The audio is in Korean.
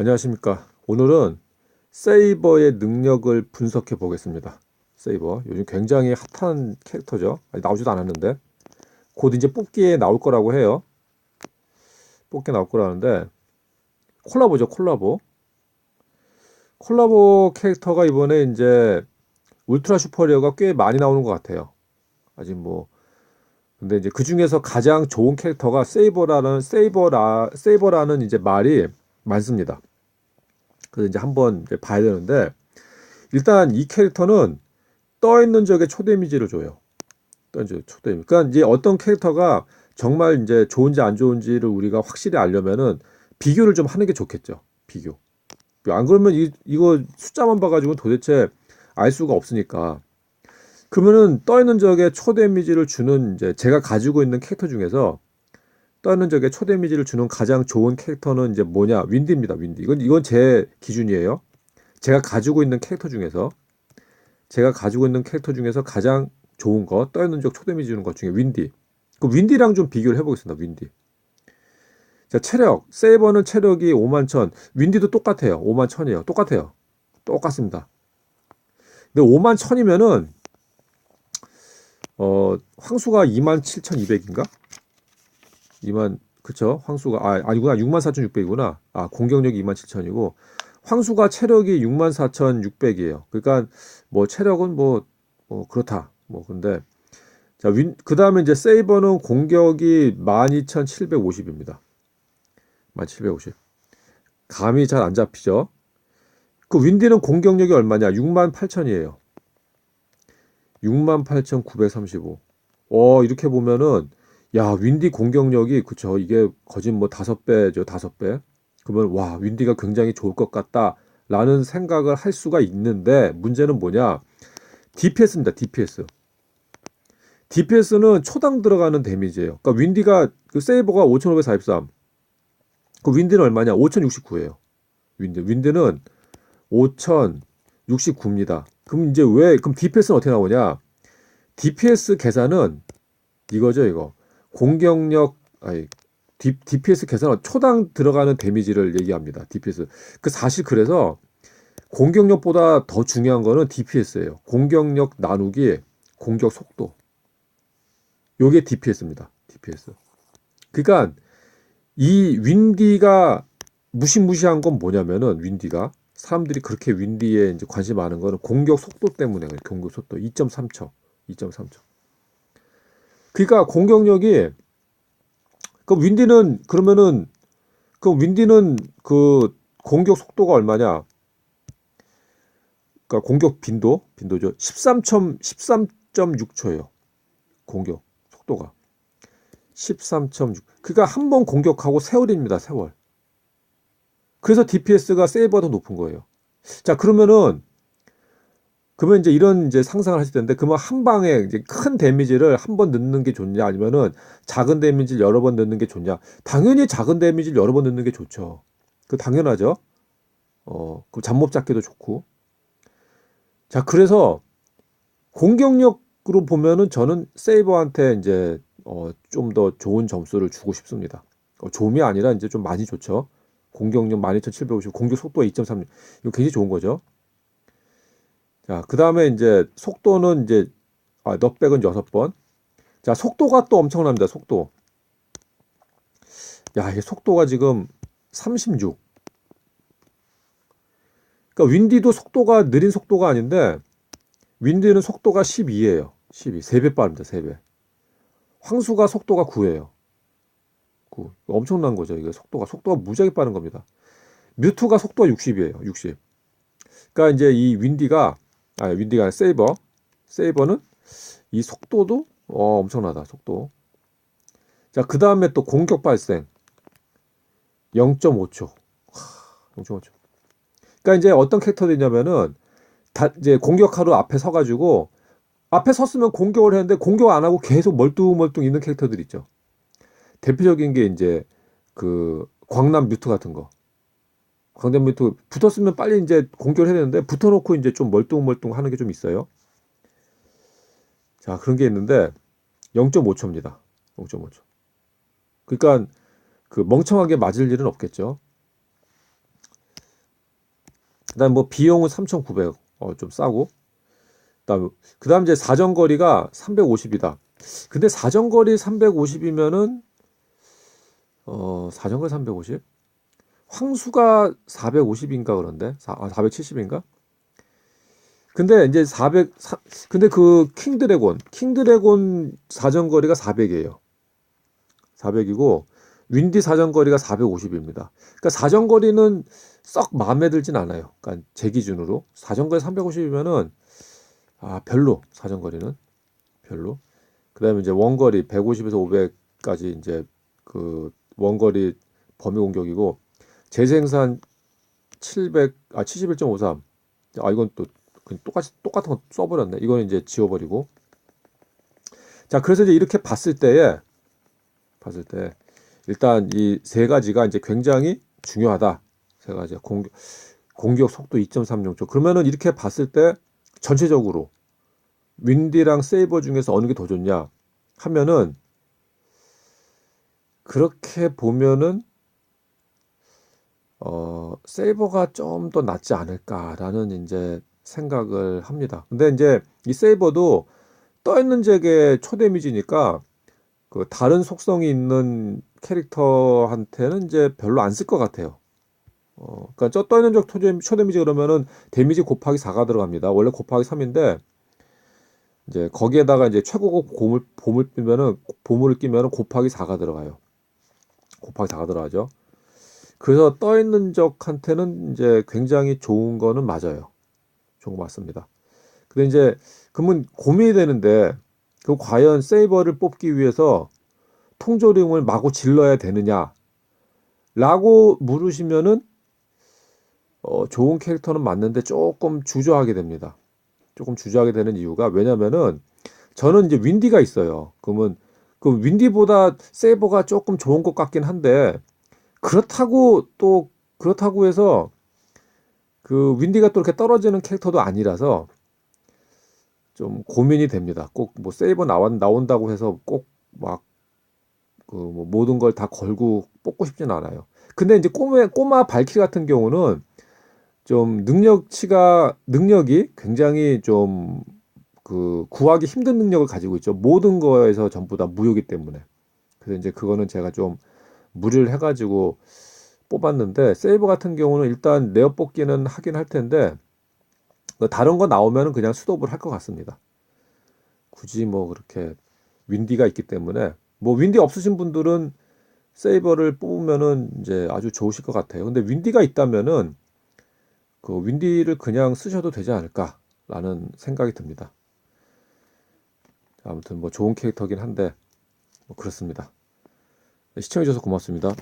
안녕하십니까. 오늘은 세이버의 능력을 분석해 보겠습니다. 세이버. 요즘 굉장히 핫한 캐릭터죠. 아직 나오지도 않았는데. 곧 이제 뽑기에 나올 거라고 해요. 뽑기에 나올 거라는데. 콜라보죠, 콜라보. 콜라보 캐릭터가 이번에 이제 울트라 슈퍼리어가 꽤 많이 나오는 것 같아요. 아직 뭐. 근데 이제 그 중에서 가장 좋은 캐릭터가 세이버라는, 세이버라, 세이버라는 이제 말이 많습니다. 그래서 이제 한번 이제 봐야 되는데 일단 이 캐릭터는 떠 있는 적에 초데미지를 줘요. 떠 있는 적에 초데미. 그러니까 이제 어떤 캐릭터가 정말 이제 좋은지 안 좋은지를 우리가 확실히 알려면은 비교를 좀 하는 게 좋겠죠. 비교. 안 그러면 이, 이거 숫자만 봐가지고 도대체 알 수가 없으니까. 그러면은 떠 있는 적에 초데미지를 주는 이제 제가 가지고 있는 캐릭터 중에서 떠는 적에 초데미지를 주는 가장 좋은 캐릭터는 이제 뭐냐? 윈디입니다. 윈디. 이건 이건 제 기준이에요. 제가 가지고 있는 캐릭터 중에서 제가 가지고 있는 캐릭터 중에서 가장 좋은 거 떠있는 적 초데미지 주는 것 중에 윈디. 그 윈디랑 좀 비교를 해보겠습니다. 윈디. 자 체력 세이버는 체력이 5만 천. 윈디도 똑같아요. 5만 천이에요. 똑같아요. 똑같습니다. 근데 5만 천이면은 어 황수가 2만 7천2백인가 2만 그쵸 황수가 아 아니구나 6만 4,600이구나 아 공격력이 2만 7천이고 황수가 체력이 6만 4,600이에요. 그러니까 뭐 체력은 뭐, 뭐 그렇다 뭐 근데 자 윈 그 다음에 이제 세이버는 공격이 12,750입니다. 1,750 감이 잘 안 잡히죠. 그 윈디는 공격력이 얼마냐? 6만 8천이에요. 6만 8,935. 어, 이렇게 보면은 야, 윈디 공격력이 그쵸. 이게 거진 뭐 다섯 배죠, 다섯 배. 그러면 와, 윈디가 굉장히 좋을 것 같다라는 생각을 할 수가 있는데 문제는 뭐냐? DPS입니다, DPS. DPS는 초당 들어가는 데미지예요. 그러니까 윈디가 그 세이버가 5,543. 그 윈디는 얼마냐? 5,069예요. 윈디. 윈디는 5,069입니다. 그럼 이제 왜 그럼 DPS는 어떻게 나오냐? DPS 계산은 이거죠, 이거. 공격력 아니 DPS 계산은 초당 들어가는 데미지를 얘기합니다. DPS. 그 사실 그래서 공격력보다 더 중요한 거는 DPS예요. 공격력 나누기 공격 속도. 요게 DPS입니다. DPS. 그러니까 이 윈디가 무시무시한 건 뭐냐면은 윈디가 사람들이 그렇게 윈디에 이제 관심 많은 거는 공격 속도 때문에 공격 속도 2.3초. 2.3초. 그러니까 공격력이 그 윈디는 그러면은 그 윈디는 그 공격 속도가 얼마냐? 그러니까 공격 빈도 빈도죠. 13. 13.6초예요. 공격 속도가 13.6. 그러니까 한 번 공격하고 세월입니다. 세월. 그래서 DPS가 세이버가 더 높은 거예요. 자, 그러면은 그러면 이제 이런 이제 상상을 하실 텐데 그러면 한 방에 이제 큰 데미지를 한 번 넣는 게 좋냐 아니면은 작은 데미지를 여러 번 넣는 게 좋냐? 당연히 작은 데미지를 여러 번 넣는 게 좋죠. 그 당연하죠. 어, 그 잠못 잡기도 좋고. 자, 그래서 공격력으로 보면은 저는 세이버한테 이제 어, 좀 더 좋은 점수를 주고 싶습니다. 어, 좀이 아니라 이제 좀 많이 좋죠. 공격력 12,750, 공격 속도가 2.3. 이거 굉장히 좋은 거죠. 자, 그 다음에 이제 속도는 이제, 아, 넉백은 여섯 번. 자, 속도가 또 엄청납니다. 속도. 야, 이게 속도가 지금 36. 그러니까 윈디도 속도가 느린 속도가 아닌데, 윈디는 속도가 12예요. 12. 3배 빠릅니다. 3배. 황수가 속도가 9예요. 9. 엄청난 거죠. 이게 속도가. 속도가 무지하게 빠른 겁니다. 뮤트가 속도가 60이에요. 60. 그러니까 이제 이 윈디가 아, 윈디가 아니라 세이버. 세이버는 이 속도도 어, 엄청나다. 속도. 자, 그 다음에 또 공격 발생. 0.5초. 0.5초. 그러니까 이제 어떤 캐릭터들이냐면은 다 이제 공격하러 앞에 서가지고 앞에 섰으면 공격을 했는데 공격 안 하고 계속 멀뚱멀뚱 있는 캐릭터들 있죠. 대표적인 게 이제 그 광남 뮤트 같은 거. 광대문이 붙었으면 빨리 이제 공격을 해야 되는데 붙어놓고 이제 좀 멀뚱멀뚱 하는 게 좀 있어요. 자, 그런 게 있는데 0.5초입니다. 0.5초. 그러니까 그 멍청하게 맞을 일은 없겠죠. 그다음 뭐 비용은 3,900. 어, 좀 싸고. 그다음 그다음 이제 사정 거리가 350이다. 근데 사정 거리 350이면은 어, 사정 거리 350? 황수가 450인가 그런데? 사, 아, 470인가? 근데 이제 400 사, 근데 그 킹드래곤, 킹드래곤 사정거리가 400이에요. 400이고 윈디 사정거리가 450입니다. 그러니까 사정거리는 썩 마음에 들진 않아요. 그러니까 제 기준으로 사정거리 350이면은 아 별로 사정거리는 별로. 그다음에 이제 원거리 150에서 500까지 이제 그 원거리 범위 공격이고 재생산 700 아 71.53. 아 이건 또 똑같이 똑같은 거 써버렸네. 이거는 이제 지워버리고. 자 그래서 이제 이렇게 봤을 때에 봤을 때 일단 이 세 가지가 이제 굉장히 중요하다. 세 가지 공격 공격 속도 2.36초. 그러면은 이렇게 봤을 때 전체적으로 윈디랑 세이버 중에서 어느 게 더 좋냐 하면은 그렇게 보면은 어 세이버가 좀 더 낫지 않을까라는 이제 생각을 합니다. 근데 이제 이 세이버도 떠 있는 잭의 초데미지니까 그 다른 속성이 있는 캐릭터한테는 이제 별로 안 쓸 것 같아요. 어, 그러니까 저 떠 있는 적 초데미지 그러면은 데미지 곱하기 4가 들어갑니다. 원래 곱하기 3인데 이제 거기에다가 이제 최고급 고물 보물 끼면은 보물을 끼면은 곱하기 4가 들어가요. 곱하기 4가 들어가죠. 그래서 떠 있는 적한테는 이제 굉장히 좋은 거는 맞아요. 좋은 거 맞습니다. 근데 이제 그러면 고민이 되는데 그 과연 세이버를 뽑기 위해서 통조림을 마구 질러야 되느냐? 라고 물으시면은 어, 좋은 캐릭터는 맞는데 조금 주저하게 됩니다. 조금 주저하게 되는 이유가 왜냐면은 저는 이제 윈디가 있어요. 그러면 그 윈디보다 세이버가 조금 좋은 것 같긴 한데 그렇다고 또 그렇다고 해서 그 윈디가 또 이렇게 떨어지는 캐릭터도 아니라서 좀 고민이 됩니다. 꼭 뭐 세이버 나온 나온다고 해서 꼭막 그 뭐 모든 걸 다 걸고 뽑고 싶진 않아요. 근데 이제 꼬마 꼬마 발키 같은 경우는 좀 능력치가 능력이 굉장히 좀 그 구하기 힘든 능력을 가지고 있죠. 모든 거에서 전부 다 무효기 때문에. 그래서 이제 그거는 제가 좀 무리를 해가지고 뽑았는데 세이버 같은 경우는 일단 내어 뽑기는 하긴 할 텐데 뭐 다른 거 나오면은 그냥 수도을 할 것 같습니다. 굳이 뭐 그렇게 윈디가 있기 때문에 뭐 윈디 없으신 분들은 세이버를 뽑으면은 이제 아주 좋으실 것 같아요. 근데 윈디가 있다면은 그 윈디를 그냥 쓰셔도 되지 않을까라는 생각이 듭니다. 아무튼 뭐 좋은 캐릭터긴 한데 뭐 그렇습니다. 네, 시청해주셔서 고맙습니다.